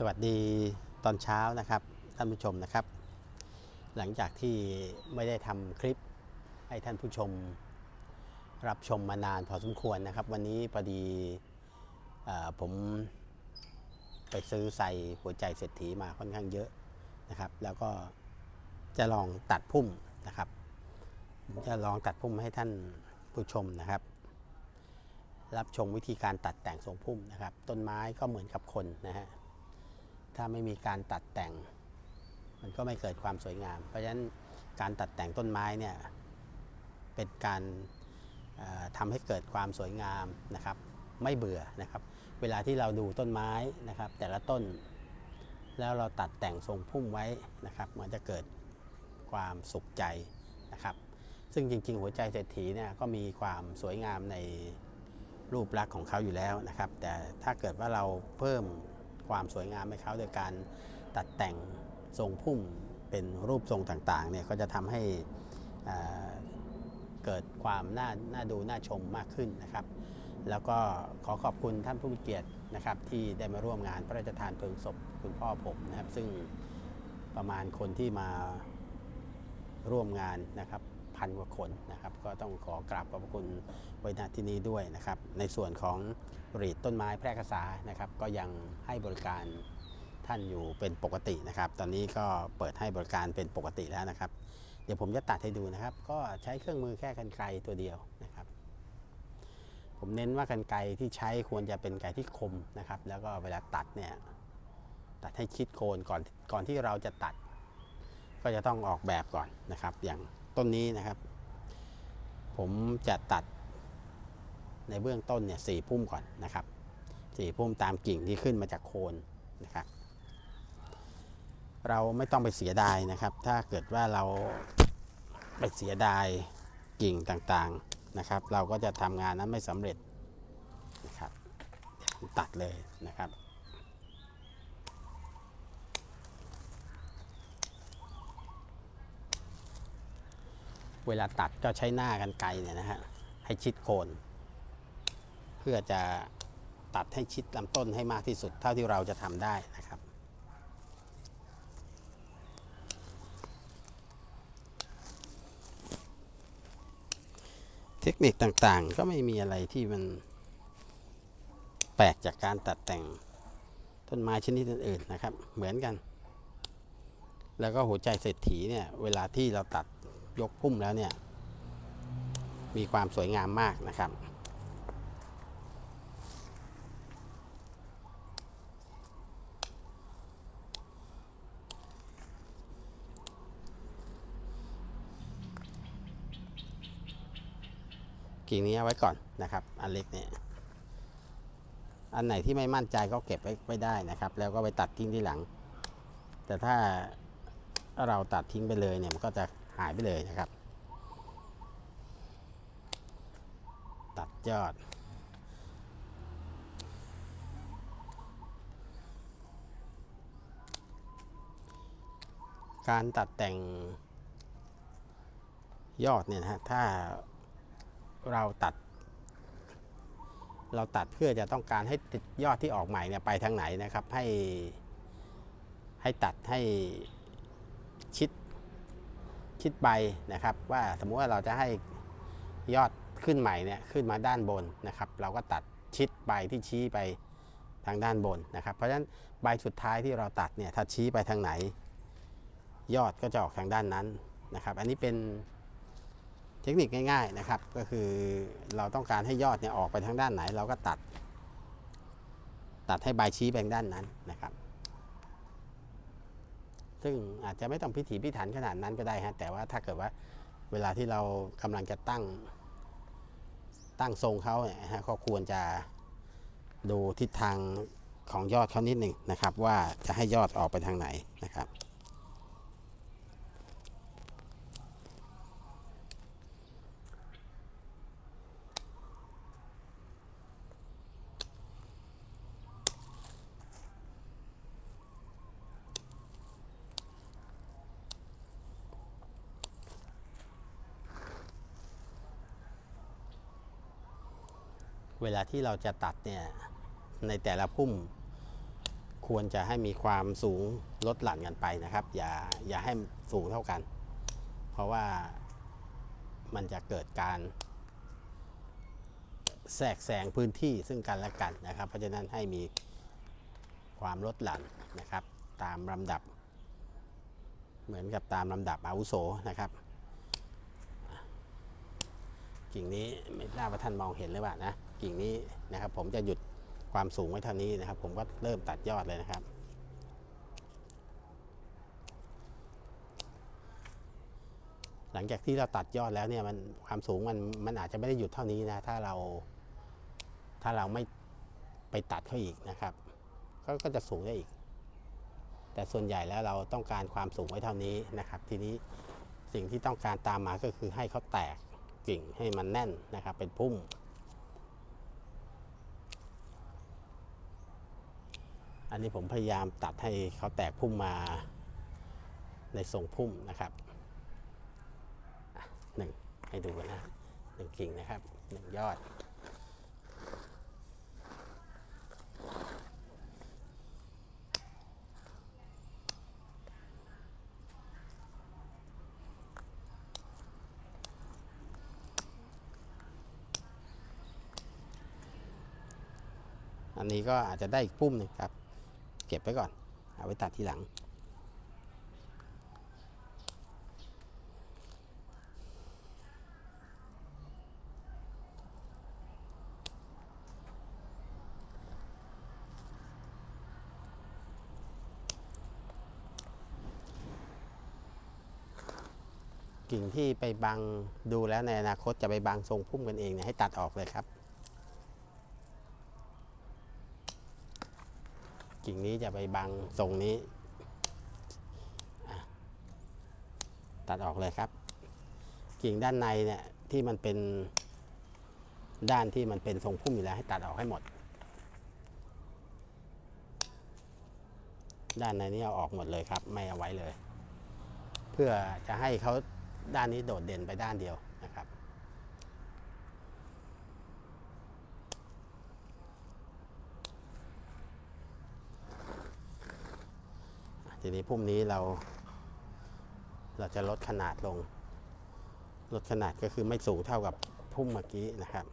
สวัสดีตอนเช้านะครับท่านผู้ชมนะครับ หลังจากที่ไม่ได้ทำคลิปให้ท่านผู้ชม รับชมมานานพอสมควรนะครับ วันนี้พอดีผมไปซื้อใส่หัวใจเศรษฐีมาค่อนข้างเยอะนะครับ แล้วก็จะลองตัดพุ่มนะครับ จะลองตัดพุ่มให้ท่านผู้ชมนะครับ รับชมวิธีการตัดแต่งทรงพุ่มนะครับ ต้นไม้ก็เหมือนกับคนนะฮะ ถ้าไม่มีการตัดแต่ง มันก็ไม่เกิดความสวยงาม เพราะฉะนั้นการตัดแต่งต้นไม้เนี่ยเป็นการเอ่อทำให้เกิดความสวยงามนะครับ ไม่เบื่อนะครับ เวลาที่เราดูต้นไม้นะครับ แต่ละต้นแล้วเราตัดแต่งทรงพุ่มไว้นะครับ มันจะเกิดความสุขใจนะครับ ซึ่งจริง ๆ หัวใจเศรษฐีเนี่ยก็มีความสวยงามในรูปลักษณ์ของเขาอยู่แล้วนะครับ แต่ถ้าเกิดว่าเราเพิ่ม ความสวยงามให้เขาโดยการตัดแต่งทรงพุ่มเป็นรูปทรงต่างๆเนี่ยก็จะทำให้เกิดความน่าน่าดูน่าชมมากขึ้นนะครับ แล้วก็ขอขอบคุณท่านผู้มีเกียรตินะครับที่ได้มาร่วมงานพระราชทานเพลิงศพคุณพ่อผมนะครับ ซึ่งประมาณคนที่มาร่วมงานนะครับพันกว่าคนนะครับ ก็ต้องขอกราบขอบคุณไว้ณที่นี้ด้วยนะครับ ในส่วนของ รีดต้นไม้แพร่กษานะครับ ก็ยังให้บริการท่านอยู่เป็นปกตินะครับ ตอนนี้ก็เปิดให้บริการเป็นปกติแล้วนะครับ เดี๋ยวผมจะตัดให้ดูนะครับ ก็ใช้เครื่องมือแค่กันไกรตัวเดียวนะครับ ผมเน้นว่ากันไกรที่ใช้ควรจะเป็นไกรที่คมนะครับ แล้วก็เวลาตัดเนี่ยตัดให้ชิดโคนก่อนก่อนที่เราจะตัด ก็จะต้องออกแบบก่อนนะครับ อย่างต้นนี้นะครับ ผมจะตัด ในเบื้องต้นเนี่ยสี่พุ่มก่อนนะครับสี่พุ่มตามกิ่งที่ขึ้นมาจากโคนนะครับเราไม่ต้องไปเสียดายนะครับ ถ้าเกิดว่าเราไปเสียดายกิ่งต่างๆนะครับ เราก็จะทำงานนั้นไม่สำเร็จนะครับตัดเลยนะครับเวลาตัดก็ใช้หน้ากันไกลเนี่ยนะฮะให้ชิดโคน พื่อจะตัดให้ชิดลำต้นให้มากที่สุดเท่าที่เราจะทำได้นะครับ เทคนิคต่างๆ ก็ไม่มีอะไรที่มันแปลกจากการตัดแต่งต้นไม้ชนิดอื่นๆนะครับ เหมือนกัน แล้วก็หัวใจเศรษฐีเนี่ย เวลาที่เราตัดยกพุ่มแล้วเนี่ย มีความสวยงามมากนะครับ กิ่งนี้เอาไว้ก่อนนะครับ อันเล็กเนี่ยอันไหนที่ไม่มั่นใจก็เก็บไว้ไว้ได้นะครับ แล้วก็ไปตัดทิ้งที่หลัง แต่ถ้าเราตัดทิ้งไปเลยเนี่ยมันก็จะหายไปเลยนะครับ ตัดยอด การตัดแต่งยอดเนี่ยนะฮะถ้า เราตัด เราตัดเพื่อจะต้องการให้ติดยอดที่ออกใหม่เนี่ยไปทางไหนนะครับ ให้ให้ตัดให้ชิดชิดใบนะครับ ว่าสมมุติว่าเราจะให้ยอดขึ้นใหม่เนี่ยขึ้นมาด้านบนนะครับ เราก็ตัดชิดใบที่ชี้ไปทางด้านบนนะครับ เพราะฉะนั้นใบสุดท้ายที่เราตัดเนี่ยถ้าชี้ไปทางไหน ยอดก็จะออกทางด้านนั้นนะครับ อันนี้เป็น เทคนิคง่ายๆนะครับ ก็คือเราต้องการให้ยอดเนี่ยออกไปทางด้านไหน เราก็ตัด ตัดให้ใบชี้ไปทางด้านนั้นนะครับ ซึ่งอาจจะไม่ต้องพิถีพิถันขนาดนั้นก็ได้ฮะแต่ว่าถ้าเกิดว่าเวลาที่เรากำลังจะตั้งตั้งทรงเขาเนี่ยฮะก็ควรจะดูทิศทางของยอดเขานิดหนึ่งนะครับ ว่าจะให้ยอดออกไปทางไหนนะครับ เวลาที่เราจะตัดเนี่ยในแต่ละพุ่ม ควรจะให้มีความสูงลดหลั่นกันไปนะครับ อย่าอย่าให้สูงเท่ากัน เพราะว่ามันจะเกิดการแทรกแซงพื้นที่ซึ่งกันและกันนะครับ เพราะฉะนั้นให้มีความลดหลั่นนะครับ ตามลำดับ เหมือนกับตามลำดับอาวุโสนะครับกิ่งนี้ไม่ทราบว่าท่านมองเห็นหรือเปล่านะ กิ่งนี้นะครับ ผมจะหยุดความสูงไว้เท่านี้นะครับ ผมก็เริ่มตัดยอดเลยนะครับ หลังจากที่เราตัดยอดแล้วเนี่ยมันความสูงมันมันอาจจะไม่ได้หยุดเท่านี้นะถ้าเรา ถ้าเราไม่ไปตัดเขาอีกนะครับก็ก็จะสูงได้อีก แต่ส่วนใหญ่แล้วเราต้องการความสูงไว้เท่านี้นะครับ ทีนี้สิ่งที่ต้องการตามมาก็คือให้เขาแตกกิ่งให้มันแน่นนะครับ เป็นพุ่ม อันนี้ผมพยายามตัดให้เขาแตกพุ่มมาในทรงพุ่มนะครับหนึ่งให้ดูนะหนึ่งกิ่งนะครับหนึ่งยอด อันนี้ก็อาจจะได้อีกปุ่มหนึ่งครับ เก็บไว้ก่อน เอาไว้ตัดทีหลัง กิ่งที่ไปบังดูแล้วในอนาคตจะไปบังทรงพุ่มกันเองเนี่ยให้ตัดออกเลยครับ กิ่งนี้จะไปบังทรงนี้ ตัดออกเลยครับ กิ่งด้านในเนี่ยที่มันเป็นด้านที่มันเป็นทรงพุ่มอยู่แล้วให้ตัดออกให้หมด ด้านในนี้เอาออกหมดเลยครับ ไม่เอาไว้เลย เพื่อจะให้เขาด้านนี้โดดเด่นไปด้านเดียวนะครับ ทีนี้พุ่มนี้เรา เราจะลดขนาดลง ลดขนาดก็คือไม่สูงเท่ากับพุ่มเมื่อกี้นะครับ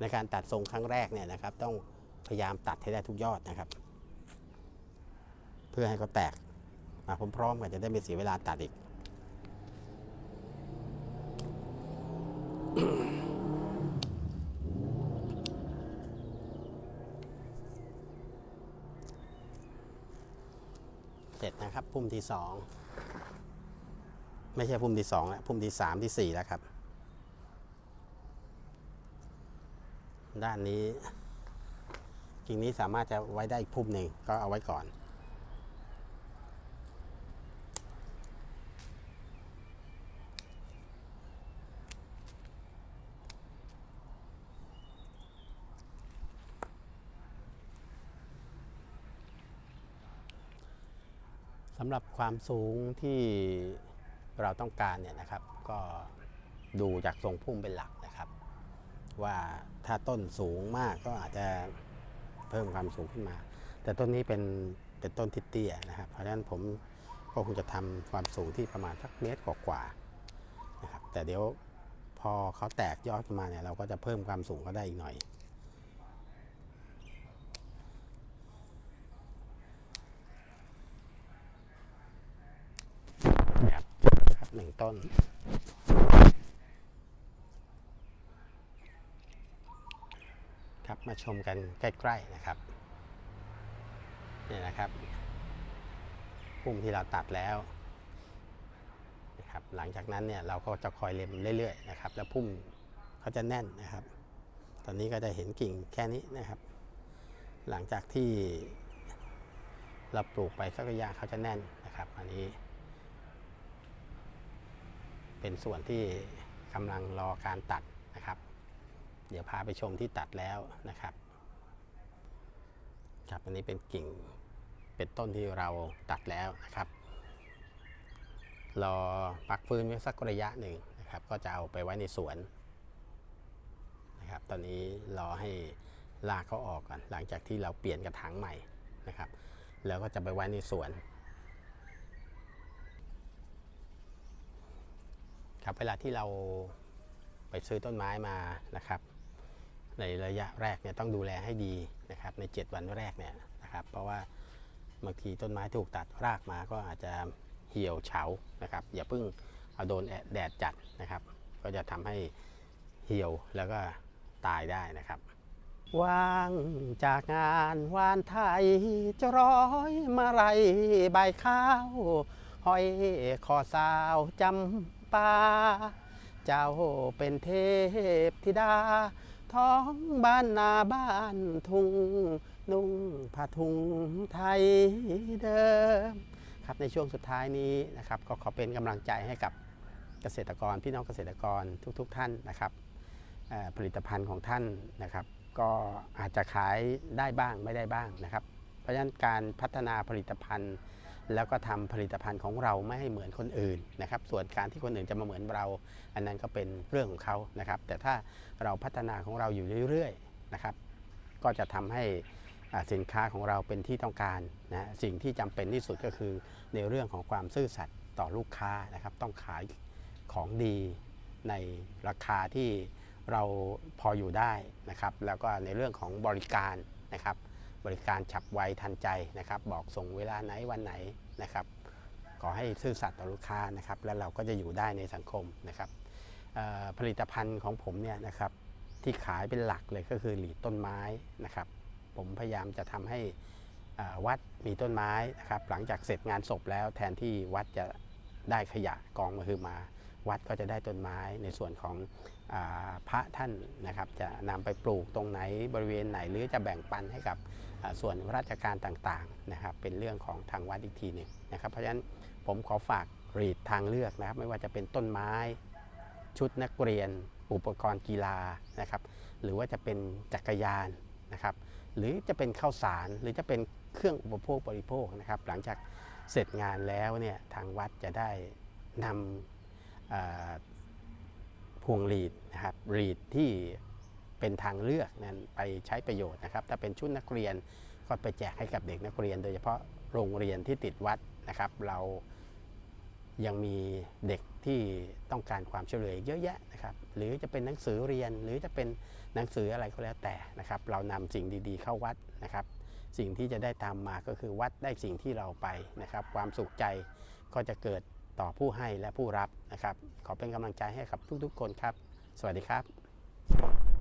ในการตัดทรงครั้งแรกเนี่ยนะครับ ต้องพยายามตัดให้ได้ทุกยอดนะครับ เพื่อให้เขาแตกมาพร้อมๆกันจะได้ไม่เสียเวลาตัดอีก เสร็จนะครับ พุ่มที่สองไม่ใช่พุ่มที่สองแล้วพุ่มที่สามที่สี่แล้วครับ ด้านนี้กิ่งนี้สามารถจะไว้ได้อีกพุ่มหนึ่งก็เอาไว้ก่อนำหรับความสูงที่เราต้องการเนี่ยนะครับ ก็ดูจากทรงพุ่มเป็นหลักนะครับ ว่าถ้าต้นสูงมากก็อาจจะเพิ่มความสูงขึ้นมา แต่ต้นนี้เป็นเป็นต้นทิศเตี้ยนะครับ เพราะฉะนั้นผมก็คงจะทำความสูงที่ประมาณสักเมตรกว่าๆนะครับแต่เดี๋ยวพอเขาแตกยอดขึ้นมาเนี่ยเราก็จะเพิ่มความสูงเขาได้อีกหน่อย นะครับครับ หนึ่งต้น ครับมาชมกันใกล้ๆนะครับนี่นะครับพุ่มที่เราตัดแล้วนะครับหลังจากนั้นเนี่ยเราก็จะคอยเล็มเรื่อยๆนะครับ แล้วพุ่มเขาจะแน่นนะครับ ตอนนี้ก็จะเห็นกิ่งแค่นี้นะครับ หลังจากที่เราปลูกไปสักระยะเขาจะแน่นนะครับ อันนี้ เป็นส่วนที่กำลังรอการตัดนะครับ เดี๋ยวพาไปชมที่ตัดแล้วนะครับครับอันนี้เป็นกิ่งเป็นต้นที่เราตัดแล้วนะครับ รอพักฟื้นไว้สักระยะหนึ่งนะครับ ก็จะเอาไปไว้ในสวนนะครับ ตอนนี้รอให้รากเขาออกก่อนหลังจากที่เราเปลี่ยนกระถางใหม่นะครับ แล้วก็จะไปไว้ในสวน ครับเวลาที่เราไปซื้อต้นไม้มานะครับ ในระยะแรกเนี่ยต้องดูแลให้ดีนะครับใน 7 วันแรกเนี่ยนะครับเพราะว่าบางทีต้นไม้ถูกตัดรากมาก็อาจจะเหี่ยวเฉานะครับอย่าเพิ่งเอาโดนแดดจัดนะครับ ก็จะทำให้เหี่ยวแล้วก็ตายได้นะครับว่างจากงานวานไทยจะร้อยมาไรใบข้าว ห้อยคอสาวจำ ปาเจ้าเป็นเทพธิดา ท้องบ้านนาบ้านทุ่งนุ่งผ้าทุงไทยเดิม ครับในช่วงสุดท้ายนี้นะครับ ก็ขอเป็นกำลังใจให้กับเกษตรกรพี่น้องเกษตรกรทุกๆทท่านนะครับผลิตภัณฑ์ของท่านนะครับ ก็อาจจะขายได้บ้างไม่ได้บ้างนะครับ เพราะฉะนั้นการพัฒนาผลิตภัณฑ์ แล้วก็ทำผลิตภัณฑ์ของเราไม่ให้เหมือนคนอื่นนะครับ ส่วนการที่คนอื่นจะมาเหมือนเรา อันนั้นก็เป็นเรื่องของเขานะครับ แต่ถ้าเราพัฒนาของเราอยู่เรื่อยๆนะครับ ก็จะทำให้สินค้าของเราเป็นที่ต้องการนะสิ่งที่จำเป็นที่สุดก็คือในเรื่องของความซื่อสัตย์ต่อลูกค้านะครับ ต้องขายของดีในราคาที่เราพออยู่ได้นะครับ แล้วก็ในเรื่องของบริการนะครับ บริการฉับไวทันใจนะครับ บอกส่งเวลาไหนวันไหนนะครับ ขอให้ซื่อสัตย์ต่อลูกค้านะครับ แล้วเราก็จะอยู่ได้ในสังคมนะครับผลิตภัณฑ์ของผมเนี่ยนะครับที่ขายเป็นหลักเลยก็คือหลีดต้นไม้นะครับ ผมพยายามจะทำให้วัดมีต้นไม้นะครับ หลังจากเสร็จงานศพแล้วแทนที่วัดจะได้ขยะกองมาคือมา วัดก็จะได้ต้นไม้ในส่วนของอพระท่านนะครับ จะนำไปปลูกตรงไหนบริเวณไหนหรือจะแบ่งปันให้กับส่วนราชการต่างๆนะครับ เป็นเรื่องของทางวัดอีกทีหนึ่งนะครับ เพราะฉะนั้นผมขอฝากรีดทางเลือกนะครับ ไม่ว่าจะเป็นต้นไม้ ชุดนักเรียน อุปกรณ์กีฬานะครับ หรือว่าจะเป็นจักรยานนะครับ หรือจะเป็นข้าวสารหรือจะเป็นเครื่องอุปโภคบริโภคนะครับ หลังจากเสร็จงานแล้วเนี่ยทางวัดจะได้นำ พวงรีดนะครับรีดที่เป็นทางเลือกนั้นไปใช้ประโยชน์นะครับ ถ้าเป็นชุดนักเรียนก็ไปแจกให้กับเด็กนักเรียน โดยเฉพาะโรงเรียนที่ติดวัดนะครับ เรายังมีเด็กที่ต้องการความช่วยเหลือเยอะแยะนะครับ หรือจะเป็นหนังสือเรียนหรือจะเป็นหนังสืออะไรก็แล้วแต่นะครับ เรานำสิ่งดีๆเข้าวัดนะครับ สิ่งที่จะได้ตามมาก็คือวัดได้สิ่งที่เราไปนะครับ ความสุขใจก็จะเกิด ต่อผู้ให้และผู้รับนะครับ ขอเป็นกำลังใจให้กับทุกๆคนครับ สวัสดีครับ